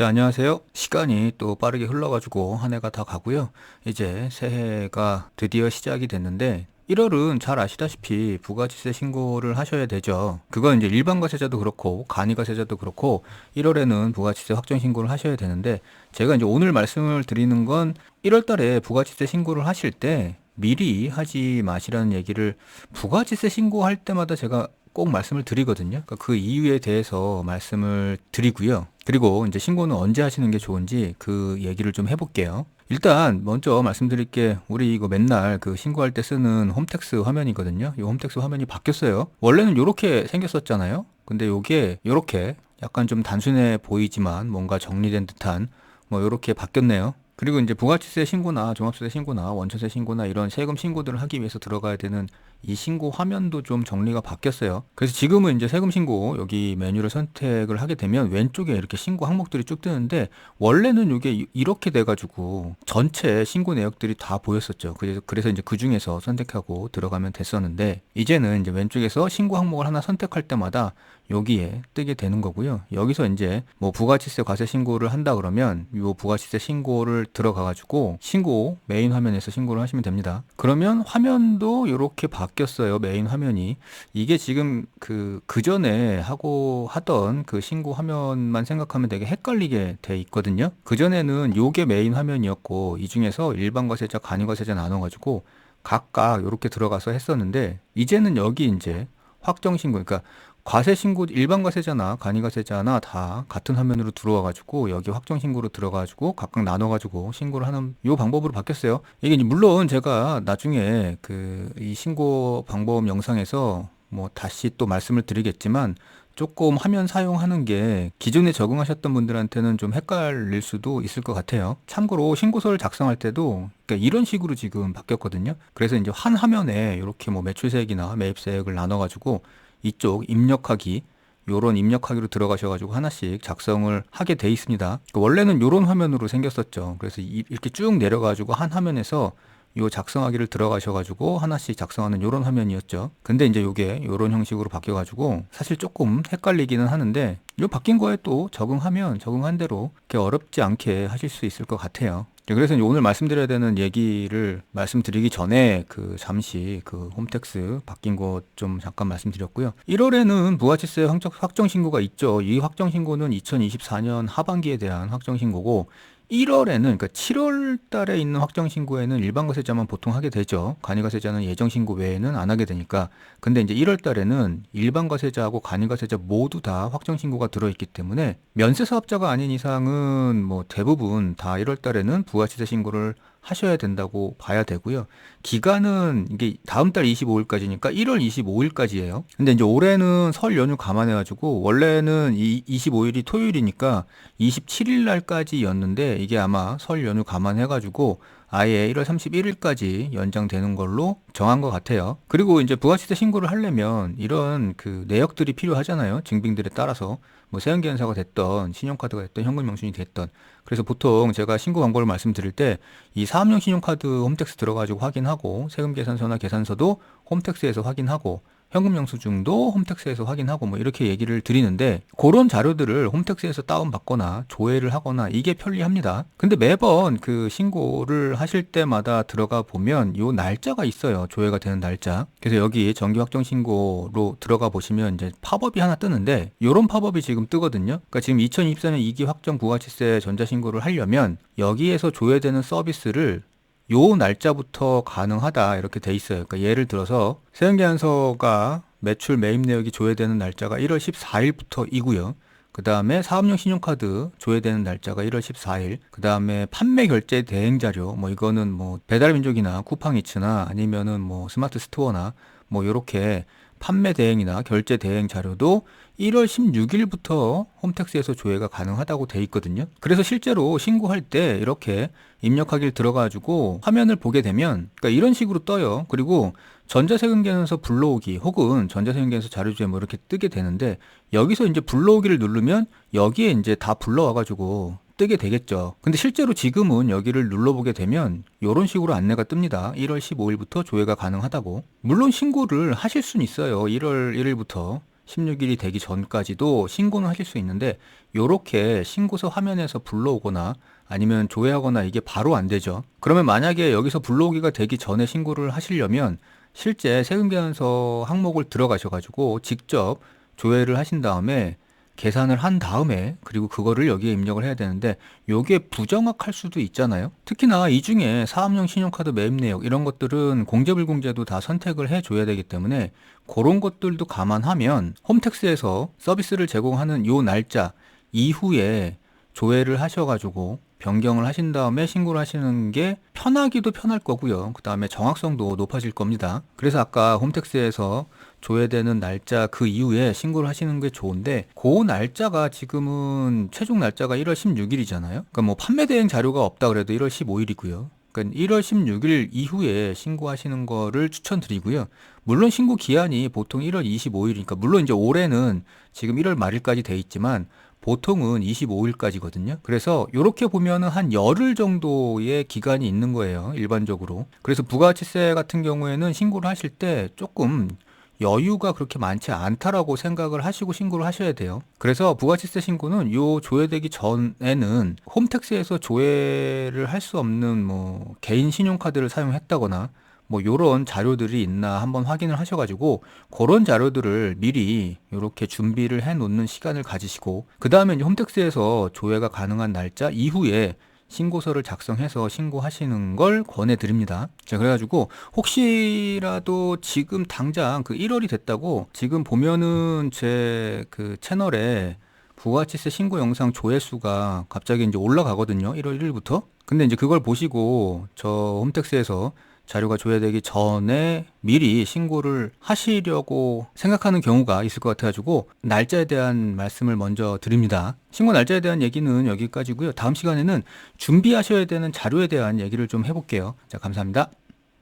자, 안녕하세요. 시간이 또 빠르게 흘러가지고 한 해가 다 가고요. 이제 새해가 드디어 시작이 됐는데 1월은 잘 아시다시피 부가지세 신고를 하셔야 되죠. 그건 이제 일반 과세자도 그렇고 간이 과세자도 그렇고 1월에는 부가지세 확정 신고를 하셔야 되는데 제가 이제 오늘 말씀을 드리는 건 1월 달에 부가지세 신고를 하실 때 미리 하지 마시라는 얘기를 부가지세 신고할 때마다 제가 꼭 말씀을 드리거든요. 그러니까 그 이유에 대해서 말씀을 드리고요. 그리고 이제 신고는 언제 하시는 게 좋은지 그 얘기를 좀 해볼게요. 일단 먼저 말씀드릴 게 우리 이거 맨날 그 신고할 때 쓰는 홈택스 화면이거든요. 이 홈택스 화면이 바뀌었어요. 원래는 이렇게 생겼었잖아요. 근데 이게 이렇게 약간 좀 단순해 보이지만 뭔가 정리된 듯한 뭐 이렇게 바뀌었네요. 그리고 이제 부가치세 신고나 종합세세 신고나 원천세 신고나 이런 세금 신고들을 하기 위해서 들어가야 되는 이 신고 화면도 좀 정리가 바뀌었어요. 그래서 지금은 이제 세금 신고 여기 메뉴를 선택을 하게 되면 왼쪽에 이렇게 신고 항목들이 쭉 뜨는데 원래는 이게 이렇게 돼가지고 전체 신고 내역들이 다 보였었죠. 그래서 그래서 이제 그 중에서 선택하고 들어가면 됐었는데 이제는 이제 왼쪽에서 신고 항목을 하나 선택할 때마다 여기에 뜨게 되는 거고요. 여기서 이제 뭐 부가치세 과세 신고를 한다 그러면 이 부가치세 신고를 들어가 가지고 신고 메인 화면에서 신고를 하시면 됩니다. 그러면 화면도 이렇게 바뀌었어요. 메인 화면이 이게 지금 그 그전에 하고 하던 그 신고 화면만 생각하면 되게 헷갈리게 돼 있거든요. 그전에는 요게 메인 화면이었고 이 중에서 일반 과세자, 간이 과세자 나눠 가지고 각각 이렇게 들어가서 했었는데 이제는 여기 이제 확정 신고 그러니까 과세 신고 일반 과세자나 간이 과세자나 다 같은 화면으로 들어와 가지고 여기 확정 신고로 들어가 가지고 각각 나눠 가지고 신고를 하는 요 방법으로 바뀌었어요. 이게 물론 제가 나중에 그 이 신고 방법 영상에서 뭐 다시 또 말씀을 드리겠지만 조금 화면 사용하는 게 기존에 적응하셨던 분들한테는 좀 헷갈릴 수도 있을 것 같아요. 참고로 신고서를 작성할 때도 그러니까 이런 식으로 지금 바뀌었거든요. 그래서 이제 한 화면에 이렇게 뭐 매출세액이나 매입세액을 나눠가지고 이쪽 입력하기 요런 입력하기로 들어가셔가지고 하나씩 작성을 하게 돼 있습니다. 원래는 요런 화면으로 생겼었죠. 그래서 이렇게 쭉 내려가지고 한 화면에서 요 작성하기를 들어가셔가지고 하나씩 작성하는 요런 화면이었죠. 근데 이제 요게 요런 형식으로 바뀌어가지고 사실 조금 헷갈리기는 하는데 요 바뀐 거에 또 적응하면 적응한 대로 그렇게 어렵지 않게 하실 수 있을 것 같아요. 네, 그래서 오늘 말씀드려야 되는 얘기를 말씀드리기 전에 그 잠시 그 홈택스 바뀐 것 좀 잠깐 말씀드렸고요. 1월에는 부가치세 확정 신고가 있죠. 이 확정 신고는 2024년 하반기에 대한 확정 신고고 1월에는 그러니까 7월 달에 있는 확정 신고에는 일반 과세자만 보통 하게 되죠. 간이 과세자는 예정 신고 외에는 안 하게 되니까. 근데 이제 1월 달에는 일반 과세자하고 간이 과세자 모두 다 확정 신고가 들어 있기 때문에 면세 사업자가 아닌 이상은 뭐 대부분 다 1월 달에는 부가치세 신고를 하셔야 된다고 봐야 되고요. 기간은 이게 다음 달 25일까지니까 1월 25일까지예요. 근데 이제 올해는 설 연휴 감안해 가지고 원래는 이 25일이 토요일이니까 27일 날까지였는데 이게 아마 설 연휴 감안해 가지고 아예 1월 31일까지 연장되는 걸로 정한 것 같아요. 그리고 이제 부가시세 신고를 하려면 이런 그 내역들이 필요하잖아요. 증빙들에 따라서 뭐 세연기한사가 됐던 신용카드가 됐던 현금 영수증이 됐던. 그래서 보통 제가 신고 광고를 말씀드릴 때 이 사업용 신용카드 홈택스 들어가지고 확인하고 세금 계산서나 계산서도 홈택스에서 확인하고 현금 영수증도 홈택스에서 확인하고 뭐 이렇게 얘기를 드리는데 그런 자료들을 홈택스에서 다운받거나 조회를 하거나 이게 편리합니다. 근데 매번 그 신고를 하실 때마다 들어가 보면 요 날짜가 있어요. 조회가 되는 날짜. 그래서 여기 정기 확정 신고로 들어가 보시면 이제 팝업이 하나 뜨는데 요런 팝업이 지금 뜨거든요. 그러니까 지금 2024년 2기 확정 부가치세 전자 신고를 하려면 여기에서 조회되는 서비스를 요 날짜부터 가능하다 이렇게 돼 있어요. 그러니까 예를 들어서 세형계한서가 매출 매입 내역이 조회되는 날짜가 1월 14일부터이고요. 그 다음에 사업용 신용카드 조회되는 날짜가 1월 14일. 그 다음에 판매 결제 대행 자료, 뭐 이거는 뭐 배달민족이나 쿠팡이츠나 아니면은 뭐 스마트 스토어나 뭐 요렇게 판매 대행이나 결제 대행 자료도 1월 16일부터 홈택스에서 조회가 가능하다고 돼 있거든요. 그래서 실제로 신고할 때 이렇게 입력하기를 들어가지고 화면을 보게 되면 그러니까 이런 식으로 떠요. 그리고 전자세금계에서 불러오기 혹은 전자세금계에서 자료주에 뭐 이렇게 뜨게 되는데 여기서 이제 불러오기를 누르면 여기에 이제 다 불러와가지고 뜨게 되겠죠. 근데 실제로 지금은 여기를 눌러보게 되면 이런 식으로 안내가 뜹니다. 1월 15일부터 조회가 가능하다고. 물론 신고를 하실 수는 있어요. 1월 1일부터 16일이 되기 전까지도 신고는 하실 수 있는데 요렇게 신고서 화면에서 불러오거나 아니면 조회하거나 이게 바로 안 되죠. 그러면 만약에 여기서 불러오기가 되기 전에 신고를 하시려면 실제 세금계산서 항목을 들어가셔가지고 직접 조회를 하신 다음에 계산을 한 다음에 그리고 그거를 여기에 입력을 해야 되는데 요게 부정확할 수도 있잖아요. 특히나 이 중에 사업용 신용카드 매입 내역 이런 것들은 공제 불공제도 다 선택을 해 줘야 되기 때문에 그런 것들도 감안하면 홈택스에서 서비스를 제공하는 요 날짜 이후에 조회를 하셔가지고 변경을 하신 다음에 신고를 하시는 게 편하기도 편할 거고요. 그 다음에 정확성도 높아질 겁니다. 그래서 아까 홈택스에서 조회되는 날짜 그 이후에 신고를 하시는 게 좋은데 그 날짜가 지금은 최종 날짜가 1월 16일이잖아요. 그러니까 뭐 판매 대행 자료가 없다 그래도 1월 15일이고요. 그러니까 1월 16일 이후에 신고하시는 거를 추천드리고요. 물론 신고 기한이 보통 1월 25일이니까 물론 이제 올해는 지금 1월 말일까지 돼 있지만 보통은 25일까지거든요. 그래서 이렇게 보면은 한 열흘 정도의 기간이 있는 거예요. 일반적으로. 그래서 부가가치세 같은 경우에는 신고를 하실 때 조금 여유가 그렇게 많지 않다라고 생각을 하시고 신고를 하셔야 돼요. 그래서 부가치세 신고는 요 조회되기 전에는 홈택스에서 조회를 할 수 없는 뭐 개인 신용카드를 사용했다거나 뭐 요런 자료들이 있나 한번 확인을 하셔가지고 그런 자료들을 미리 이렇게 준비를 해 놓는 시간을 가지시고 그 다음에 홈택스에서 조회가 가능한 날짜 이후에 신고서를 작성해서 신고하시는 걸 권해드립니다. 자, 그래가지고 혹시라도 지금 당장 그 1월이 됐다고 지금 보면은 제 그 채널에 부가치세 신고 영상 조회수가 갑자기 이제 올라가거든요. 1월 1일부터. 근데 이제 그걸 보시고 저 홈택스에서 자료가 조회되기 전에 미리 신고를 하시려고 생각하는 경우가 있을 것 같아가지고 날짜에 대한 말씀을 먼저 드립니다. 신고 날짜에 대한 얘기는 여기까지고요. 다음 시간에는 준비하셔야 되는 자료에 대한 얘기를 좀 해볼게요. 자, 감사합니다.